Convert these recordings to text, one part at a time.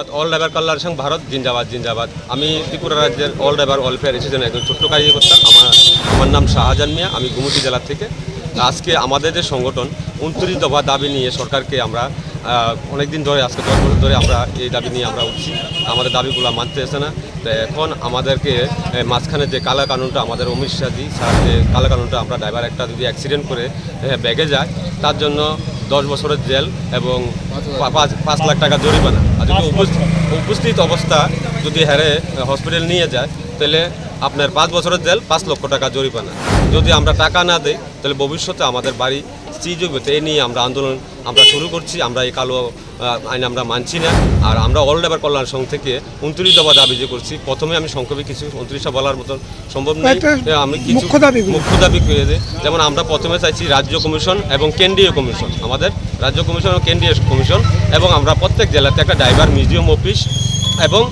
Bharat all driver কল্যাণ সংঘ ভারত জিন্দাবাদ জিন্দাবাদ আমি ত্রিপুরা রাজ্যের অল ড্রাইভার ওয়েলফেয়ার অ্যাসোসিয়েশনের একজন ছোট্ট কার্যকর্তা আমার আমার নাম শাহজাহান মিয়া। আমি গুমতি জেলা থেকে। আজকে আমাদের যে সংগঠন, উনত্রিশ দফা দাবি নিয়ে সরকারকে আমরা অনেক দিন ধরে, আজকে দশ বছর ধরে আমরা এই দাবি নিয়ে আমরা উঠছি। আমাদের দাবিগুলো মানতে এসে না। তো এখন আমাদেরকে মাঝখানে যে কালা কানুনটা আমাদের অমিত শাহজি, স্যার যে কালা কানুনটা আমরা ড্রাইভার একটা যদি অ্যাক্সিডেন্ট করে ব্যাগে যায়, তার জন্য দশ বছরের জেল এবং পাঁচ পাঁচ লাখ টাকা জরিমানা। আর যদি উপস্থিত উপস্থিত অবস্থা যদি হারে হসপিটাল নিয়ে যায় তাহলে আপনার পাঁচ বছরের জেল পাঁচ লক্ষ টাকা জরিমানা। যদি আমরা টাকা না দিই তাহলে ভবিষ্যতে আমাদের বাড়ি সিজ হবে তো এই নিয়ে আমরা আন্দোলন আমরা শুরু করছি আমরা এই কালো আইন আমরা মানছি না। আর আমরা অল লেবার কল্যাণ সংঘ থেকে উনত্রিশ দফা দাবি যে করছি প্রথমে আমি সংক্ষেপে কিছু উনত্রিশটা বলার মতন সম্ভব নয়। আমি কিছু মুখ্য দাবি করে দিই। যেমন আমরা প্রথমে চাইছি রাজ্য কমিশন এবং কেন্দ্রীয় কমিশন আমাদের রাজ্য কমিশন এবং কেন্দ্রীয় কমিশন এবং আমরা প্রত্যেক জেলাতে একটা ড্রাইভার মিউজিয়াম অফিস এবং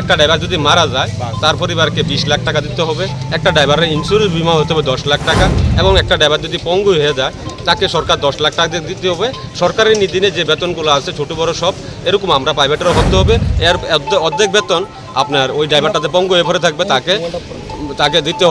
একটা ড্রাইভার যদি মারা যায় তার পরিবারকে বিশ লাখ টাকা দিতে হবে। একটা ড্রাইভারের ইন্স্যুরেন্স বিমা হতে হবে দশ লাখ টাকা এবং একটা ড্রাইভার যদি পঙ্গু হয়ে যায় তাকে সরকার দশ লাখ টাকা দিতে হবে। সরকারের নীতিনে যে বেতনগুলো আছে, ছোট বড় সব, এরকম আমরা প্রাইভেটেরও করতে হবে। এর অর্ধেক বেতন আপনার ওই ড্রাইভারটাতে পঙ্গু হয়ে থাকবে, তাকে তাকে দিতে